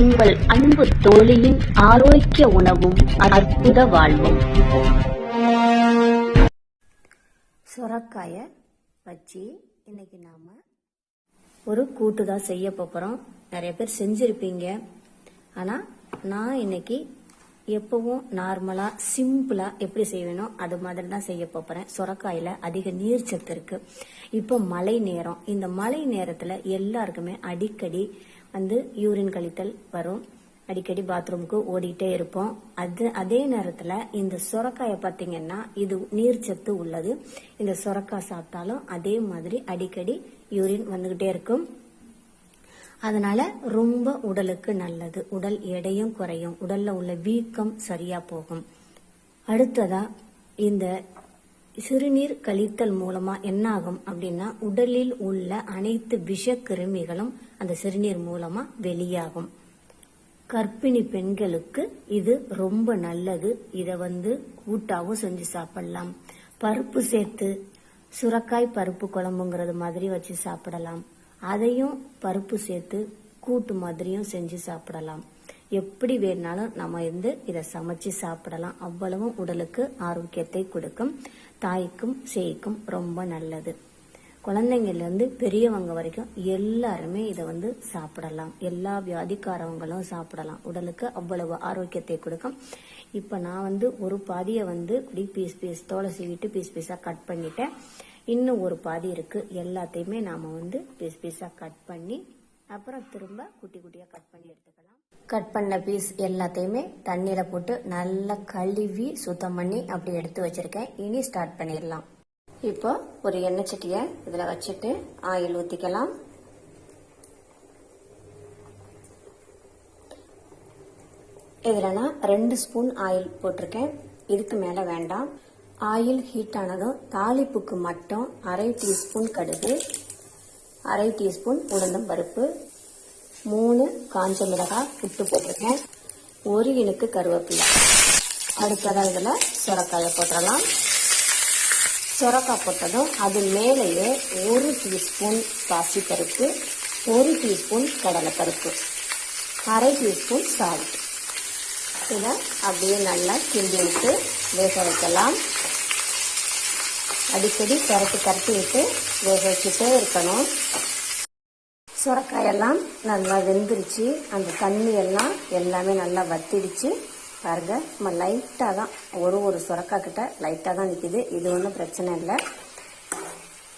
உங்கள் அன்பு தோழியின் ஆரோக்கிய உணவும் அற்புத வாழ்வும். சுரக்காயை வச்சு இன்னைக்கு நாம ஒரு கூட்டு தான் செய்ய போகிறோம் நிறைய பேர் செஞ்சிருப்பீங்க. ஆனால் நான் இன்னைக்கு எப்பவும் நார்மலாக சிம்பிளாக எப்படி செய்வேனோ அது மாதிரி தான் செய்ய போகிறேன் சுரக்காயில் அதிக நீர் சத்து இருக்கு. இப்போ மழை நேரம். இந்த மழை நேரத்தில் எல்லாருக்குமே அடிக்கடி வந்து யூரின் கழித்தல் வரும். அடிக்கடி பாத்ரூமுக்கு ஓடிட்டே இருப்போம். அது அதே நேரத்தில் இந்த சுரக்காயை பார்த்தீங்கன்னா இது நீர்ச்சத்து உள்ளது. இந்த சுரக்காய் சாப்பிட்டாலும் அதே மாதிரி அடிக்கடி யூரின் வந்துகிட்டே இருக்கும். அதனால ரொம்ப உடலுக்கு நல்லது. உடல் எடையும் குறையும். உடல்ல உள்ள வீக்கம் சரியா போகும். அடுத்ததா இந்த சிறுநீர் கழித்தல் மூலமா என்ன ஆகும் அப்படின்னா உடலில் உள்ள அனைத்து விஷ கிருமிகளும் அந்த சிறுநீர் மூலமா வெளியாகும். கர்ப்பிணி பெண்களுக்கு இது ரொம்ப நல்லது. இதை வந்து கூட்டாவும் செஞ்சு சாப்பிடலாம். பருப்பு சேர்த்து சுரக்காய் பருப்பு குழம்புங்கிறது மாதிரி வச்சு சாப்பிடலாம். அதையும் பருப்பு சேர்த்து கூட்டு மாதிரியும் செஞ்சு சாப்பிடலாம். எப்படி வேணாலும் நம்ம வந்து இதை சமைச்சு சாப்பிடலாம். அவ்வளவும் உடலுக்கு ஆரோக்கியத்தை கொடுக்கும். தாய்க்கும் சேய்க்கும் ரொம்ப நல்லது. குழந்தைங்கள்லேருந்து பெரியவங்க வரைக்கும் எல்லாருமே இதை வந்து சாப்பிடலாம். எல்லா வியாதிக்காரவங்களும் சாப்பிடலாம். உடலுக்கு அவ்வளவு ஆரோக்கியத்தை கொடுக்கும். இப்போ நான் வந்து ஒரு பாதியை வந்து இப்படி பீஸ் பீஸ் தோலை சீவிட்டு பீஸ் பீஸாக கட் பண்ணிட்டேன். இன்னும் ஒரு பாதி இருக்கு. எல்லாத்தையுமே நாம வந்து பீஸ் பீஸாக கட் பண்ணி அப்புறம் திரும்ப குட்டி குட்டியாக கட் பண்ணி எடுத்துக்கலாம். கட் பண்ண பீஸ் எல்லாத்தையுமே தண்ணியில் போட்டு நல்லா கழுவி சுத்தம் பண்ணி அப்படி எடுத்து வச்சிருக்கேன். இனி ஸ்டார்ட் பண்ணிடலாம். இப்போ ஒரு எண்ணெய் சட்டியை இதில் வச்சுட்டு ஆயில் ஊற்றிக்கலாம் இதில் நான் ரெண்டு ஸ்பூன் ஆயில் போட்டிருக்கேன். இதுக்கு மேலே வேண்டாம். ஆயில் ஹீட் ஆனதும் தாளிப்புக்கு மட்டும் அரை டீஸ்பூன் கடுகு அரை டீஸ்பூன் உளுந்தம் பருப்பு மூணு காஞ்ச மிளகாய் புட்டு போட்டிருக்கேன். ஒரு இனுக்கு கருவேப்பிலை. அடுத்ததாக இதில் சுரக்காயை போட்டுடலாம் சுரக்காய் போட்டதும் அது மேலேயே ஒரு டீஸ்பூன் பாசிப்பருப்பு ஒரு டீஸ்பூன் கடலைப்பருப்பு அரை டீஸ்பூன் சால்ட் இதை அப்படியே நல்லா கிண்டி விட்டு வேக வைக்கலாம். அடிக்கடி கரட்டி கரட்டி விட்டு வேக வச்சுட்டே இருக்கணும். சுரக்காயெல்லாம் நல்லா வெந்துருச்சு. அந்த தண்ணி எல்லாம் எல்லாமே நல்லா வத்திடுச்சு. பாருங்க நம்ம லைட்டாக தான் ஒரு ஒரு சுரக்காய் கிட்ட லைட்டாக தான் நிற்கிது இது ஒன்றும் பிரச்சனை இல்லை.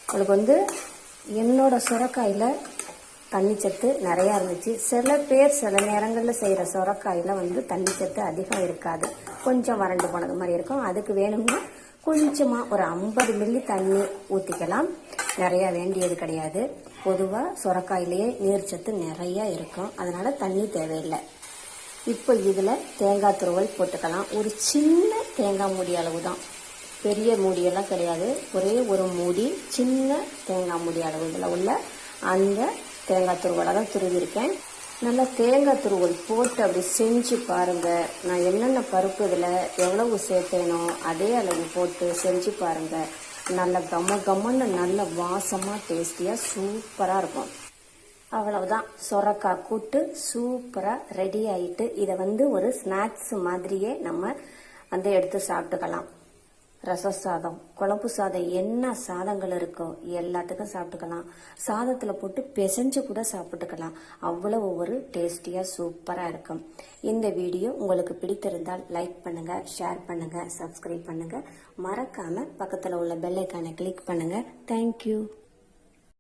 உங்களுக்கு வந்து என்னோட சுரக்காயில் தண்ணி சத்து நிறையா இருந்துச்சு. சில பேர் சில நேரங்களில் செய்கிற சுரக்காயில் வந்து தண்ணி சத்து அதிகம் இருக்காது. கொஞ்சம் வறண்டு போனது மாதிரி இருக்கும். அதுக்கு வேணும்னா கொஞ்சமாக ஒரு ஐம்பது மில்லி தண்ணி ஊற்றிக்கலாம் நிறையா வேண்டியது கிடையாது. பொதுவாக சுரக்காயிலேயே நீர்ச்சத்து நிறையா இருக்கும். அதனால் தண்ணி தேவையில்லை. இப்போ இதில் தேங்காய் துருவல் போட்டுக்கலாம். ஒரு சின்ன தேங்காய் மூடி அளவு தான் பெரிய மூடியெல்லாம் கிடையாது. ஒரே ஒரு மூடி சின்ன தேங்காய் மூடி அளவு இதில் உள்ள அந்த தேங்காய் துருவலை தான் துருவிருக்கேன் நல்லா தேங்காய் துருவல் போட்டு அப்படி செஞ்சு பாருங்கள் நான் என்னென்ன பருப்பு இதில் எவ்வளவு சேர்த்தேனோ அதே அளவு போட்டு செஞ்சு பாருங்கள் நல்ல கம்ம கம்மன்னு நல்ல வாசமாக டேஸ்டியாக சூப்பராக இருக்கும். அவ்வளவுதான். சொரக்காய் கூட்டு சூப்பராக ரெடி ஆகிட்டு இதை வந்து ஒரு ஸ்நாக்ஸ் மாதிரியே நம்ம வந்து எடுத்து சாப்பிட்டுக்கலாம். ரச சாதம் குழம்பு சாதம் என்ன சாதங்கள் இருக்கோ எல்லாத்துக்கும் சாப்பிட்டுக்கலாம். சாதத்தில் போட்டு பிசைஞ்சு கூட சாப்பிட்டுக்கலாம். அவ்வளவு ஒரு டேஸ்டியாக சூப்பராக இருக்கும். இந்த வீடியோ உங்களுக்கு பிடித்திருந்தால் லைக் பண்ணுங்கள் ஷேர் பண்ணுங்கள் சப்ஸ்கிரைப் பண்ணுங்கள் மறக்காமல் பக்கத்தில் உள்ள பெல்லைக்கானை கிளிக் பண்ணுங்கள் தேங்க்யூ